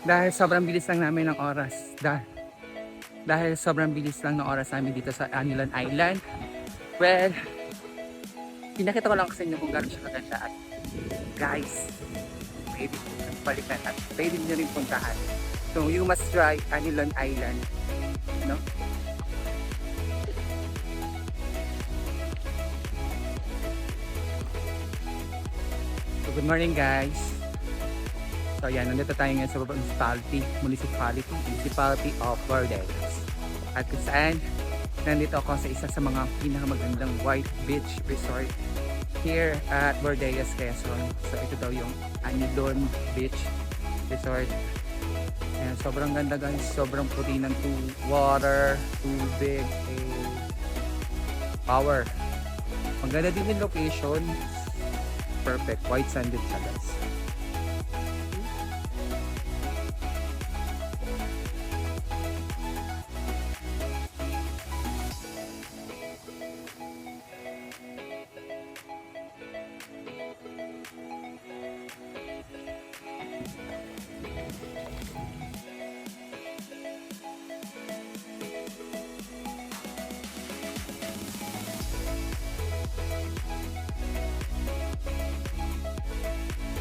Dahil sobrang bilis lang namin ng oras. Dahil, dahil sobrang bilis lang ng oras namin dito sa Anilan Island. Well, pinakita ko lang sa inyo kung gano'n siya kaganda at guys, pwede balikan at pwede nyo rin puntahan. So you must try Anilan Island. No? So good morning guys. So yan, nandito tayo ngayon sa municipality, municipality, municipality of Bordeaux. At kung saan, nandito ako sa isa sa mga pinakamagandang white beach resort here at Bordeaux, Quezon. So ito daw yung Anidon Beach Resort. Ayan, sobrang ganda guys, sobrang puti ng tu water, tubig, eh, power. Ang ganda din yung location. Perfect, white sanded siya guys.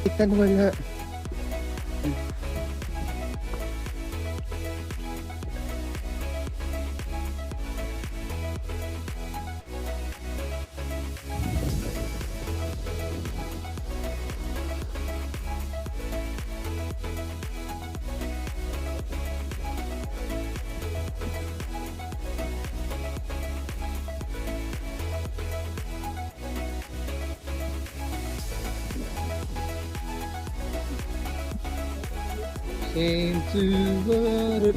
Ikan wala. Came to water.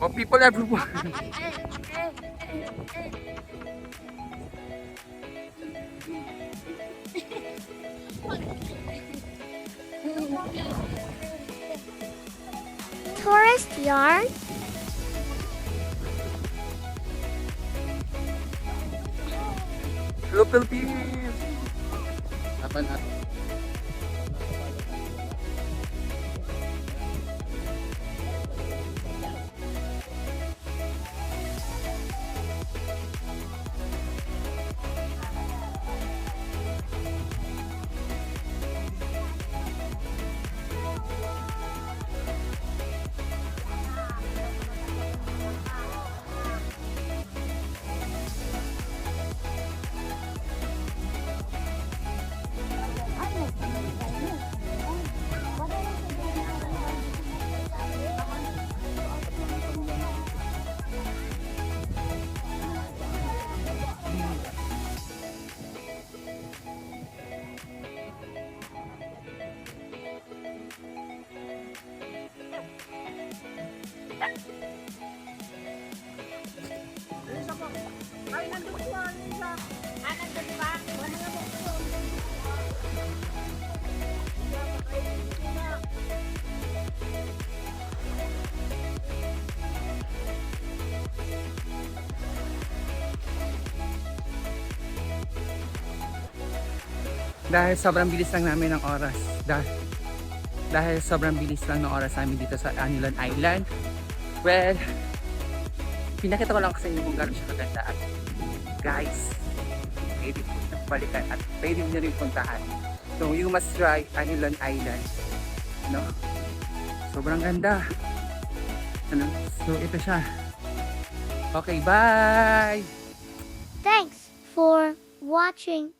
Oh, people everywhere. Tourist yard? Lupil Peace! Apan dahil sobrang bilis lang namin ng oras. Dahil, dahil sobrang bilis lang ng oras namin dito sa Anilan Island. Well, pinakita ko lang sa inyo kung gano'n siya kaganda at guys, pwede po balikan at pwede nyo rin puntahan. So you must try Anilan Island. No? Sobrang ganda. Ano? So ito siya. Okay, bye! Thanks for watching